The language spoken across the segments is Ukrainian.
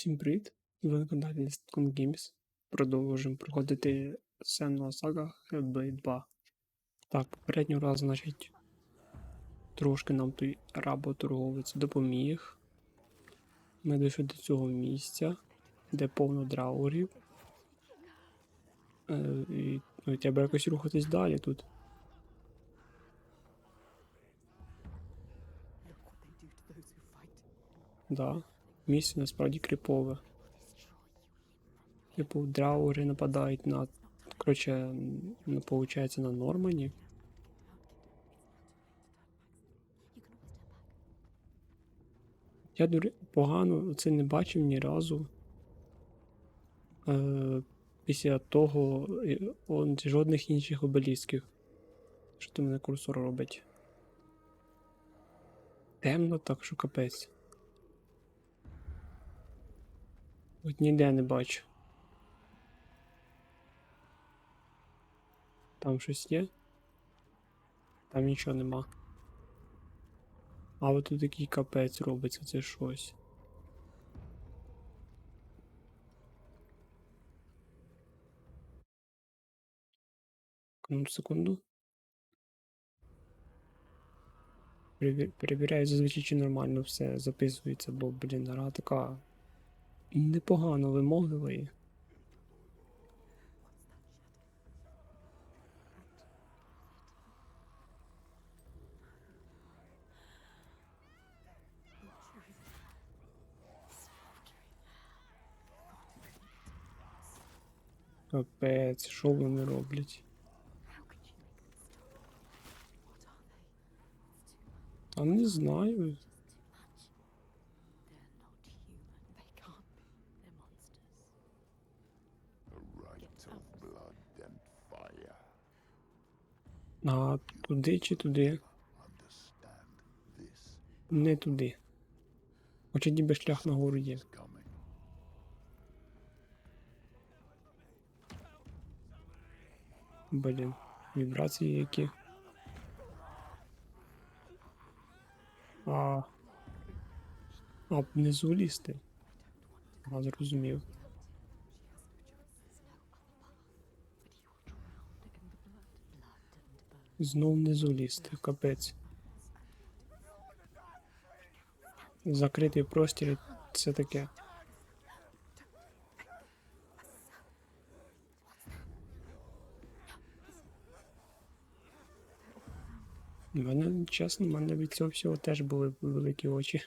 Усім привіт! Ви на каналі Listicon Games. Продовжуємо проходити Senua Saga Hellblade 2. Так, попереднього разу, значить, трошки нам той работорговець допоміг. Ми дійшли до цього місця, де повно драугрів. Е, і, ну, треба якось рухатись далі тут. Да, місце насправді кріпове. Типу, драури нападають на. Коротше, ну, получається на Нормані. Я дур... погано це не бачив ні разу. Е, після того он, жодних інших обелісків. Що ти мене курсор робить? Темно, так що капець. От ніде не бачу. Там щось є? Там нічого нема. А от тут такий капець робиться, це щось. Ну, секунду. Перевіряю зазвичай, чи нормально все записується, бо, блін, гра така непогано вимоглива і. Капець, що вони роблять? Та не знаю. А туди чи туди? Не туди. Хоча ніби шлях нагору є. Блін, вібрації які. А. А, внизу лізти. А, зрозумів. Знов внизу лізти, капець. Закритий простір це таке. У мене, чесно, у мене від цього всього теж були великі очі.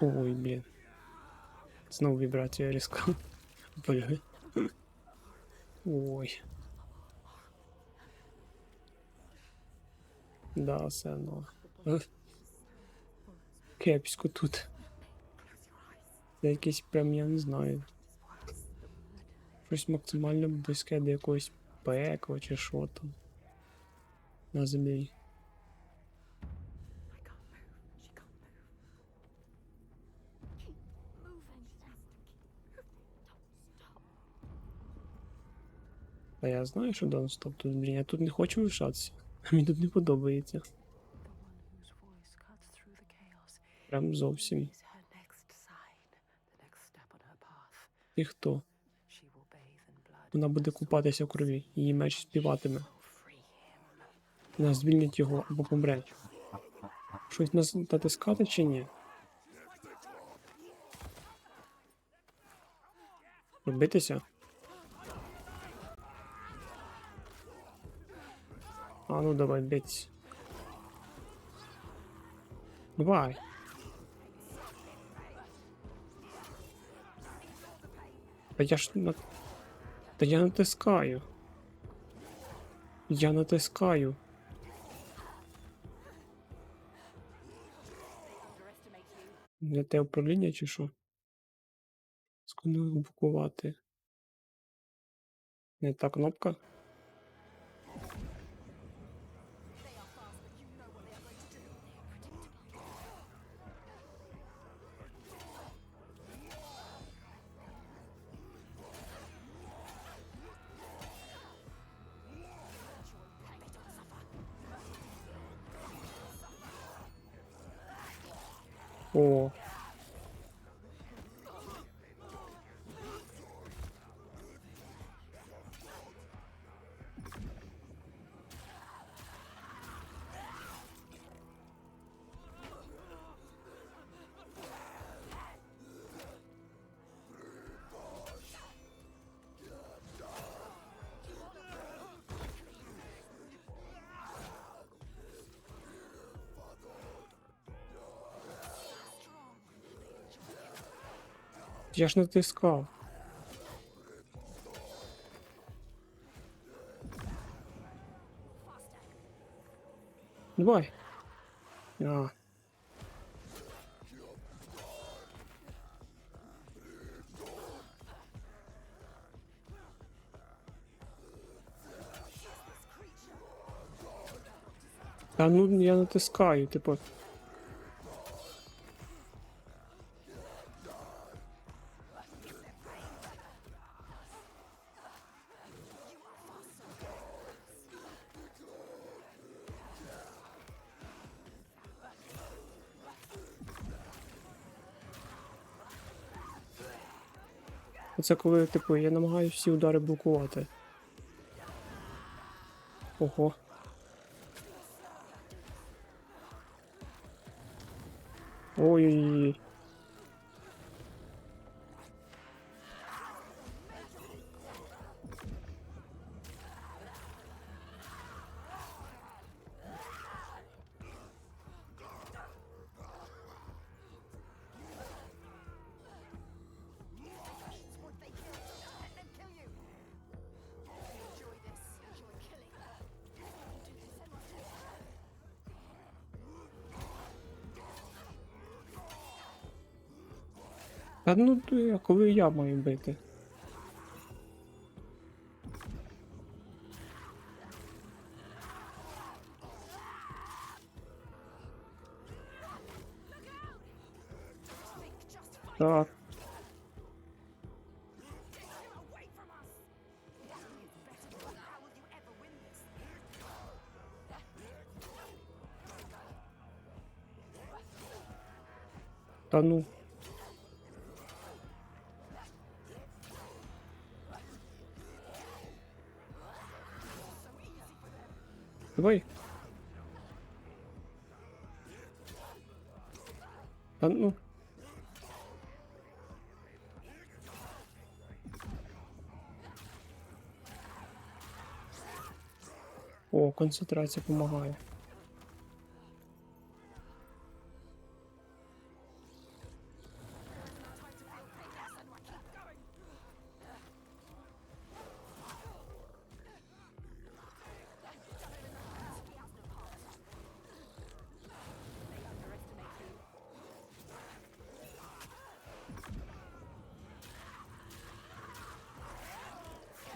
Ой, блін. Знову вібрація різка. Бля. Ой. Да, все. Е. Кепсько тут. Це якесь прям, я не знаю. Щось максимально близьке до якогось пекла чи що там. На землі. Та я знаю, що Stop тут, блін, я тут не хочу лишатися. Мені тут не подобається. Прям зовсім. Ти хто? Вона буде купатися в крові, її меч співатиме. Вона звільнить його або помре. Щось нас натискати чи ні? Робитися? А ну давай, бить. Давай. Та я ж на... Та я натискаю. Я натискаю. Для те управління чи що? Сконобукувати. Не та кнопка. Я ж натискав. Давай. А. Та ну я натискаю, типу. Це коли, типу, я намагаюся всі удари блокувати. Ого. Ой-ой-ой. Та ну коли я маю бити? Так. Та ну. Та ну. О, концентрація допомагає.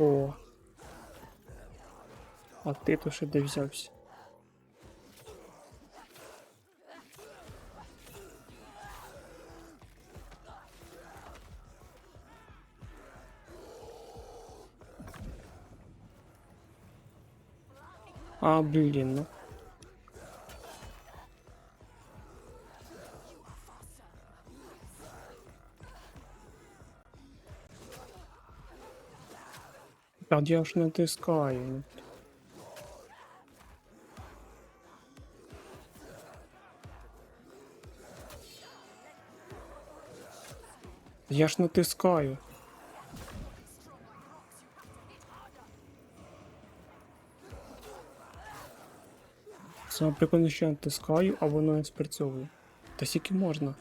О. А ти то ще де? А, блін, ну. Та я ж натискаю. Я ж натискаю. Саме прикольно, що я натискаю, а воно не спрацьовує. Та скільки можна.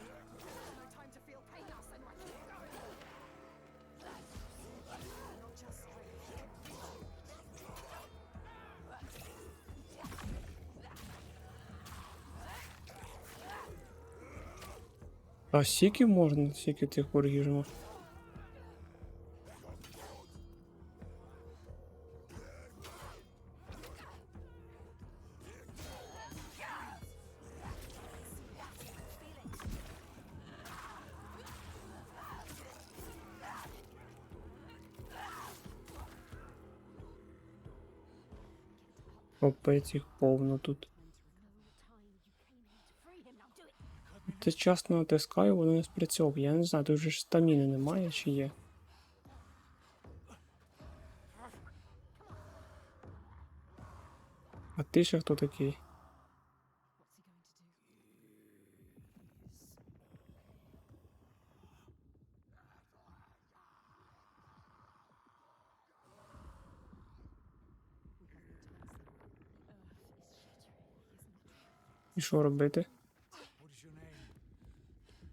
А скільки можна, скільки тих ворогів же можна? Капець їх повно тут. Часто натискаю, воно не спрацьовує. Я не знаю, тут вже стаміни немає чи є. А ти ще хто такий? І що робити?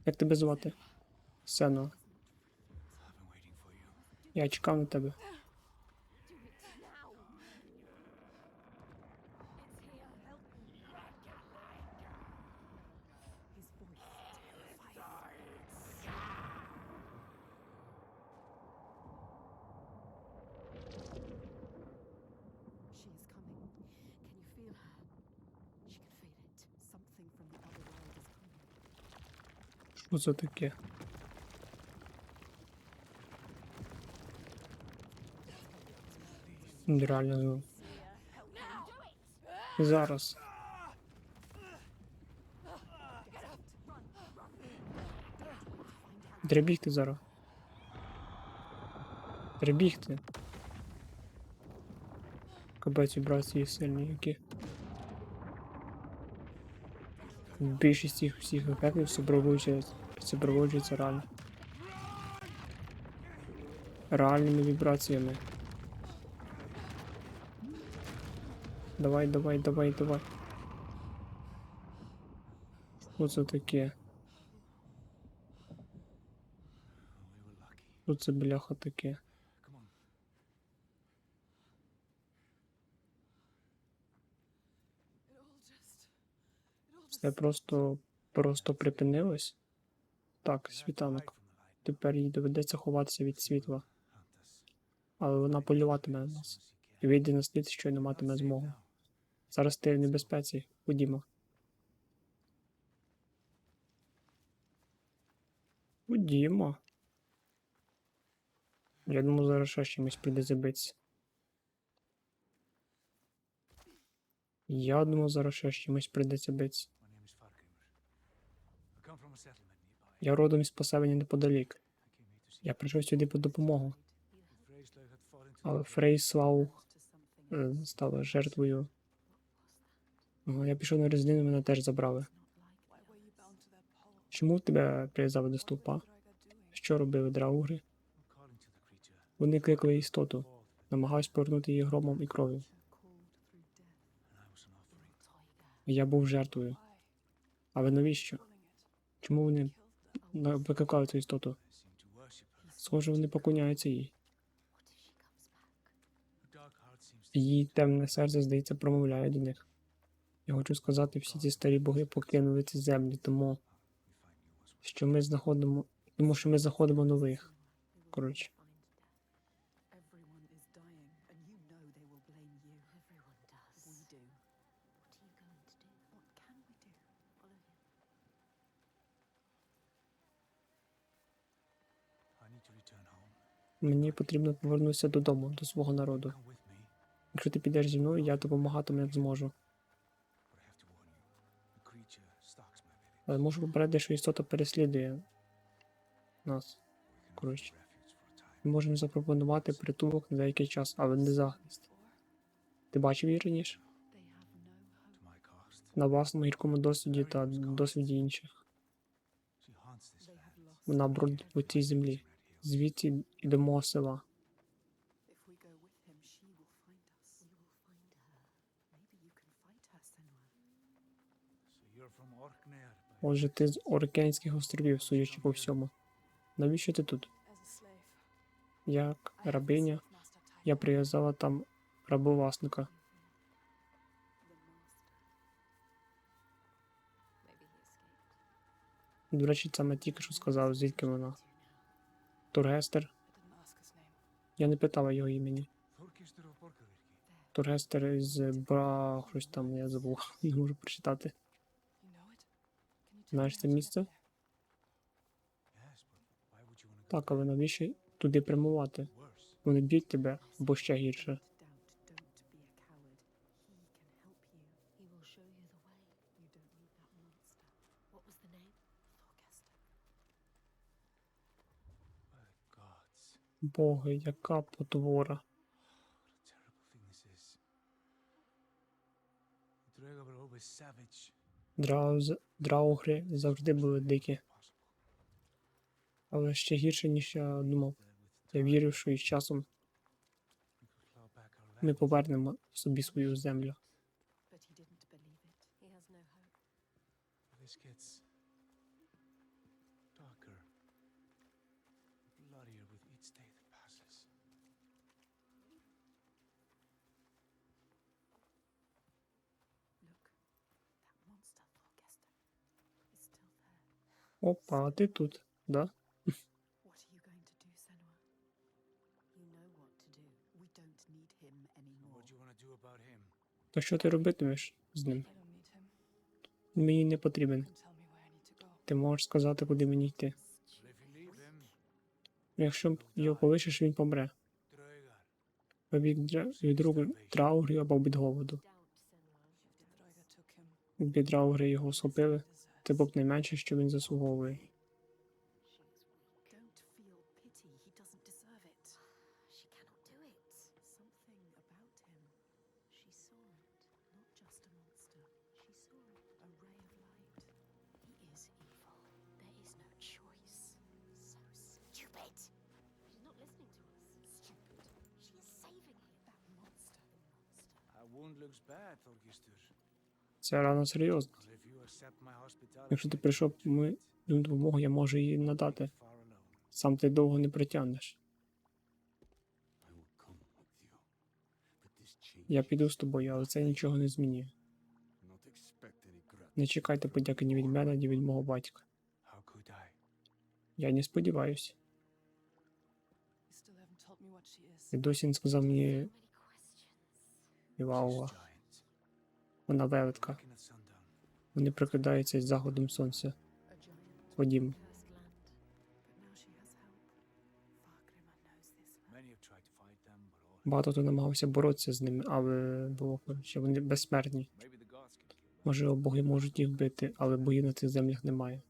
Як тебе звати? Сено. Я чекав на тебе. Що це таке? Реально ну. Зараз. Треба бігти зараз. Треба бігти. Кабець вібрації сильні які. Більшість їх всіх ефектів супроводжується, реально. Реальними вібраціями. Давай, давай, давай, давай. Що це таке? Що це бляха таке? Це просто просто припинилось. Так, світанок. Тепер їй доведеться ховатися від світла. Але вона полюватиме на нас. І вийде на слід, що й не матиме змогу. Зараз ти в небезпеці. Ходімо. Ходімо. Я думаю, зараз ще чимось прийде забитися. Я думаю, зараз ще чимось прийдеться битися. Я родом із поселення неподалік. Я прийшов сюди по допомогу, але something е, стала жертвою. Я пішов на резину, мене теж забрали. Чому тебе прив'язали до стовпа? Що робили драугри? Вони кликали істоту, намагались повернути її громом і кров'ю. Я був жертвою. Але навіщо? Чому вони викликають цю істоту? Схоже, вони поклоняються їй. Її темне серце, здається, промовляє до них. Я хочу сказати, всі ці старі боги покинули ці землі, тому що ми знаходимо. Тому що ми знаходимо нових. Коротше. Мені потрібно повернутися додому, до свого народу. Якщо ти підеш зі мною, я допомагатиму, як зможу. Але можу попередити, що істота переслідує нас. Коротше. Ми можемо запропонувати притулок на деякий час, але не захист. Ти бачив її раніше? На власному гіркому досвіді та досвіді інших. Вона бродить по цій землі. До мого села. Отже, ти з Оркенських островів, судячи по всьому. Навіщо ти тут? Як рабиня, я прив'язала там рабовласника. До речі, саме тільки що сказав, звідки вона. Тургестер. Я не питала його імені. Тургестер із Бра. щось там я забув, не можу прочитати. Знаєш це місце? Так, але навіщо туди прямувати? Вони б'ють тебе або ще гірше. Боги, яка потвора. Драугри завжди були дикі, але ще гірше, ніж я думав. Я вірив, що із часом ми повернемо собі свою землю. Want to do about him? То що ти робитимеш з ним? Він Мені не потрібен. Ти можеш сказати, куди мені йти. Якщо його полишиш, він помре. Від, від рук драугрів або від голоду. Драугри його схопили. це був найменше, що він заслуговує. She is weak. Don't feel pity. He doesn't deserve it. She cannot do it. Something about him. She saw it. Not just a monster. She saw it. A ray of light. He is evil. There is no choice. So stupid. She's not listening to us. Stupid. She is saving him. That monster. Monster. our wound looks bad, Thorgistur. Це рано серйозно. Якщо ти прийшов ми допомогу, я можу її надати. Сам ти довго не притягнеш. Я піду з тобою, але це нічого не змінює. Не чекайте подяки ні від мене, ні від мого батька. Я не сподіваюся. І досі не сказав мені giant. Вона велетка. Вони прокидаються із заходом сонця. A. Ходім. Cursed land. But now she has help. Fargrimmer knows this land. Many have tried to fight them, but all. Багато хто намагався боротися з ними, але було що вони безсмертні. Можливо, боги можуть їх вбити, але богів на цих землях немає.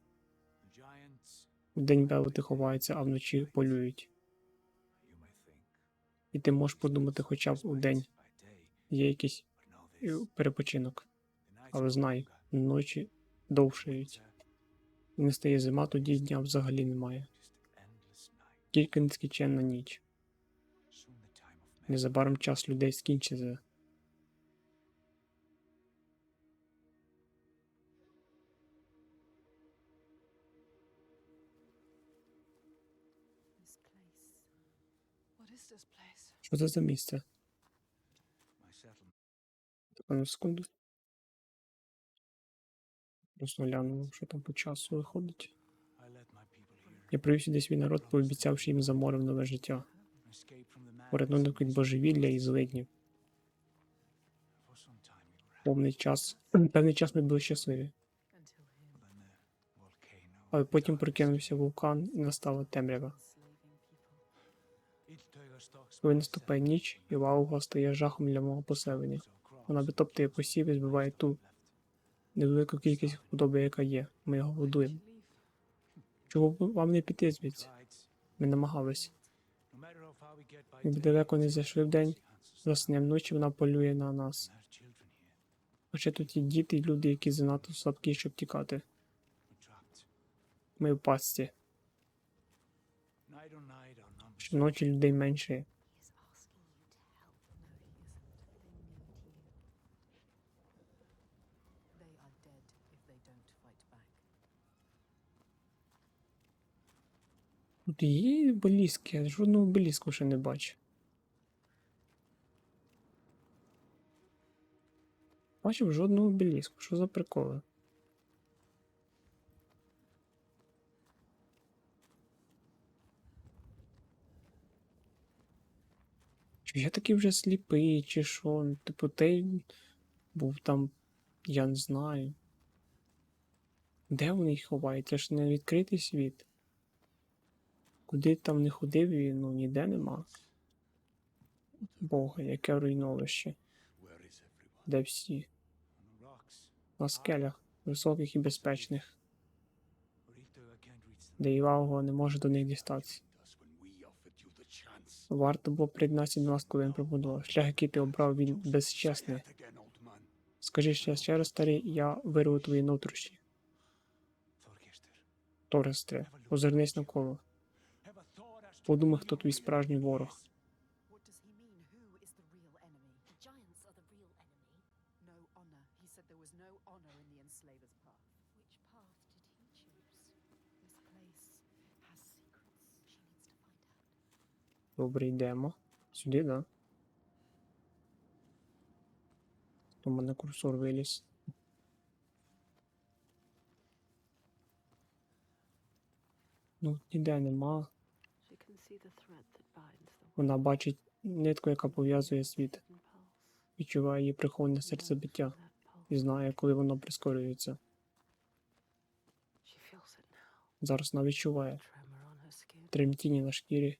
Вдень велети ховаються, а вночі полюють. І ти можеш подумати, хоча б у день є якийсь е, перепочинок, але знай. Ночі довшають. Не стає зима, тоді дня взагалі немає. Тільки нескінченна ніч. Незабаром час людей скінчиться. Що це за місце? My. Так, на секунду. Просто гляну, що там по часу виходить. Я привів сюди свій народ, пообіцявши їм за морем нове життя, порятунок від божевілля і злиднів. Повний час, певний час ми були щасливі, але потім прокинувся вулкан і настала темрява. Коли наступає ніч, і Вауга стає жахом для мого поселення. Вона витоптує посів і збиває ту. Невелику кількість худоби, яка є. Ми його годуємо. Чого б вам не піти звідси? Ми намагались. Якби далеко не зайшли hunts us заснем ночі вона полює на нас. Хоча тут є діти і люди, які занадто слабкі, щоб тікати. Ми в пастці. Щоночі людей менше. Тут є обеліски, я жодного обеліску ще не бачу. Бачив жодного обеліску. Що за приколи? Чи я такий вже сліпий, чи що? Ну, Типу, той був там, я не знаю. Де вони їх ховають? Це ж не відкритий світ. Куди там не ходив, і, ну ніде нема. Бога, яке руйновище. Де всі? На скелях, високих і безпечних, де Івалго не може до них дістатися. Варто було приєднатися до нас, коли він пропонував. Шлях, який ти обрав, він безчесний. Скажи ще, ще раз, старий, я вирву твої нутрощі. Торестре, озирнись навколо. Подумай, хто твій справжній ворог. Добре, йдемо. Сюди, да? У мене курсор виліз. Ну, ніде нема. Вона бачить нитку, яка пов'язує світ, відчуває її приховане серцебиття і знає, коли воно прискорюється. Зараз вона відчуває тремтіння на шкірі,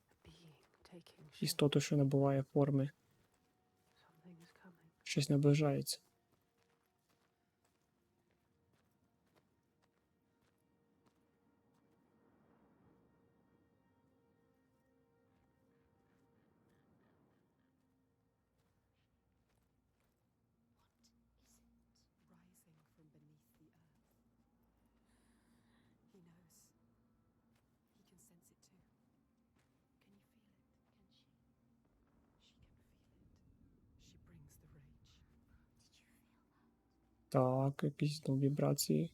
істоту, що набуває форми, щось наближається. Так, якісь там вібрації.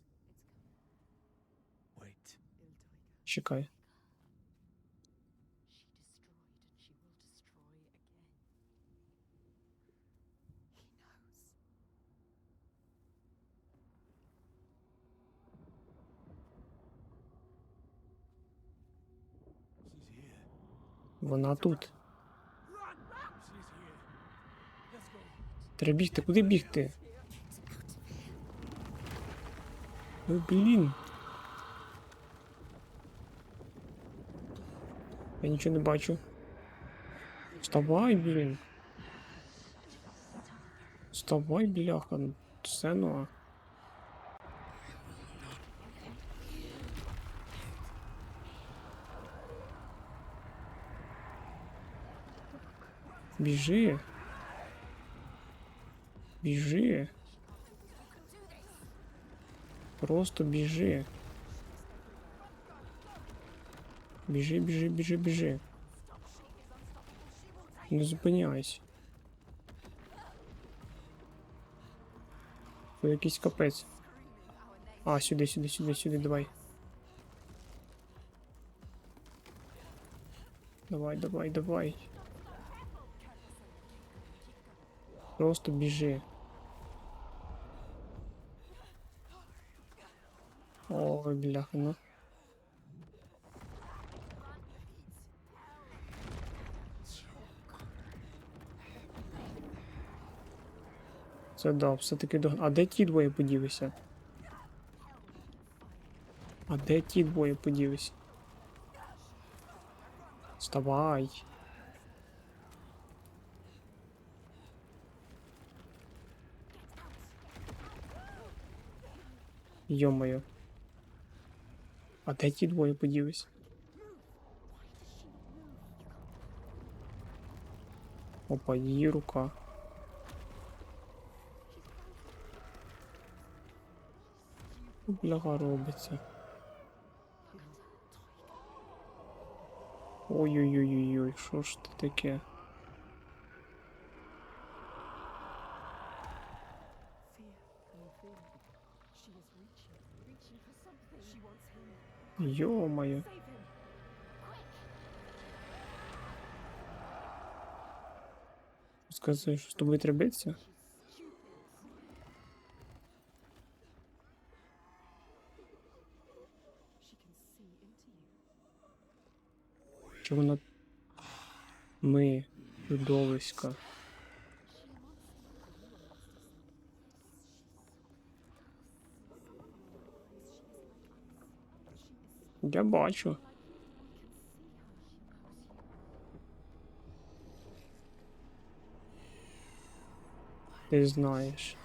Чекай. Вона тут. Треба бігти, куди бігти? блін. Я нічого не бачу. Вставай, блін. Вставай, бляха. Все ну. Біжи. Біжи. Просто біжи. Біжи, біжи, біжи, біжи. Не зупиняйся. Це якийсь капець. А, сюди, сюди, сюди, сюди, давай. Давай, давай, давай. Просто біжи. Ой, бляха, ну. Це да, все-таки до. А де ті двоє поділися? А де ті двоє поділися? Вставай. Йо-моє. А де ті двоє поділись? Опа, її рука. Бляга робиться. Ой-ой-ой-ой, що ж це таке? Him. Сказати, що з тобою треба битися? Чи вона. Ми, чудовиська. Я бачу. Ти знаєш.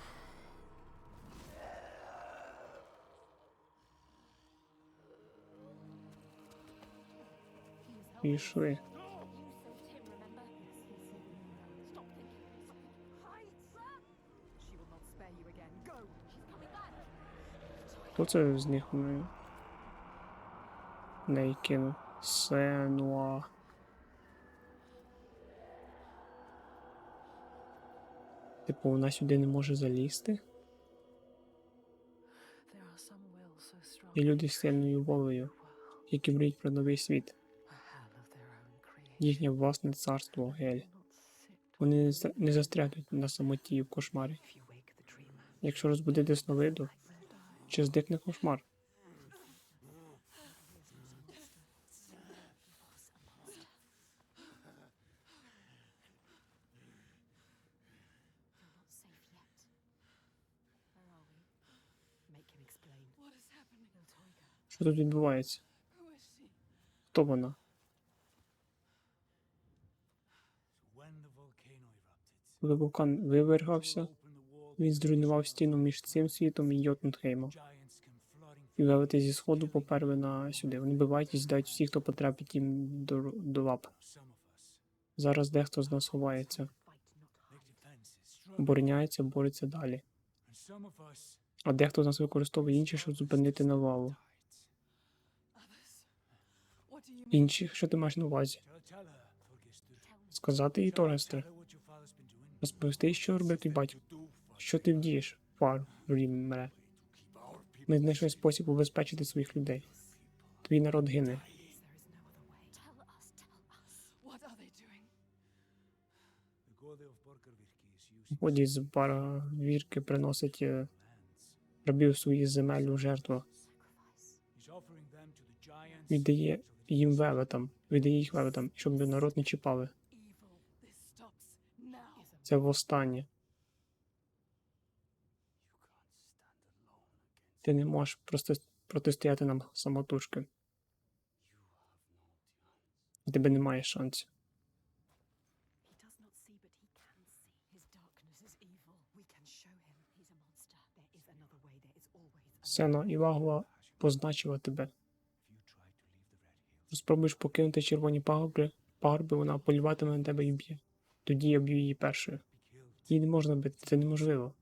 Пішли. Хто це з них мною? Не кинув? Сенуа. Типу, вона сюди не може залізти. І люди з сильною волею, які мріють про новий світ. Їхнє власне царство, гель. Вони не за- не застрягнуть на самоті в кошмарі. Якщо розбудити сновиду, чи здихне кошмар? Що тут відбувається? Хто вона? Коли вулкан вивергався, він зруйнував стіну між цим світом і Йотунхеймом. І левити зі сходу поперли на сюди. Вони бивають і з'їдають всіх, хто потрапить їм до, до лап. Зараз дехто з нас ховається, обороняється, бореться далі. А дехто з нас використовує інших, щоб зупинити навалу. Інших, що ти маєш на увазі? Сказати їй, doing. розповісти, що робив твій батько. Що ти вдієш, фар, people Ми знайшли спосіб убезпечити своїх людей. Твій народ гине. Воді з барвірки приносить е, lands. рабів своїх земель у жертву. Віддає їм велетам, віддає їх велетам, щоб народ не чіпали. Це востаннє. Ти не можеш просто протистояти нам самотужки. У тебе немає шансів. Сена Івагова позначила тебе. Спробуєш покинути червоні пагорби, пагорби вона полюватиме на тебе і б'є. Тоді я б'ю її першою. Її не можна бити, це неможливо.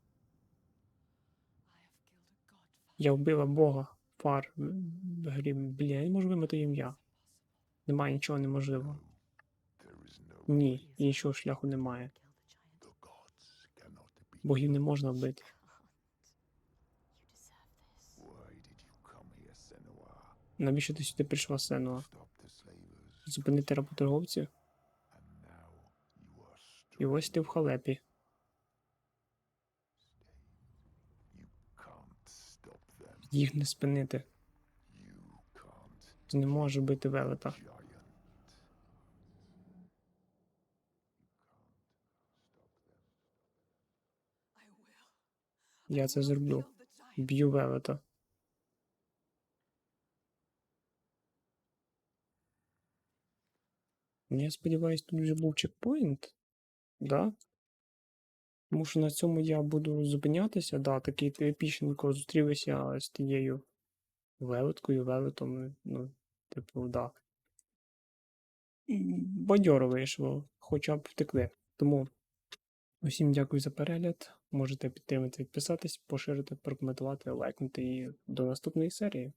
Я вбила Бога, фар, грім. Бля, я не можу вимити ім'я. Немає нічого неможливого. Ні, іншого шляху немає. Богів не можна вбити. Навіщо ти сюди прийшла, Сенуа? Зупинити работорговців? І ось ти в халепі. Їх не спинити. Ти не можеш бити велета. Я це зроблю. Б'ю велета. Я сподіваюсь, тут вже був чекпоінт. Да? Тому що на цьому я буду зупинятися. Да, такий епічненько зустрілися з тією велеткою, велетом. Ну, типу, да. Бадьоро вийшло, хоча б втекли. Тому усім дякую за перегляд. Можете підтримати, підписатись, поширити, прокоментувати, лайкнути і до наступної серії.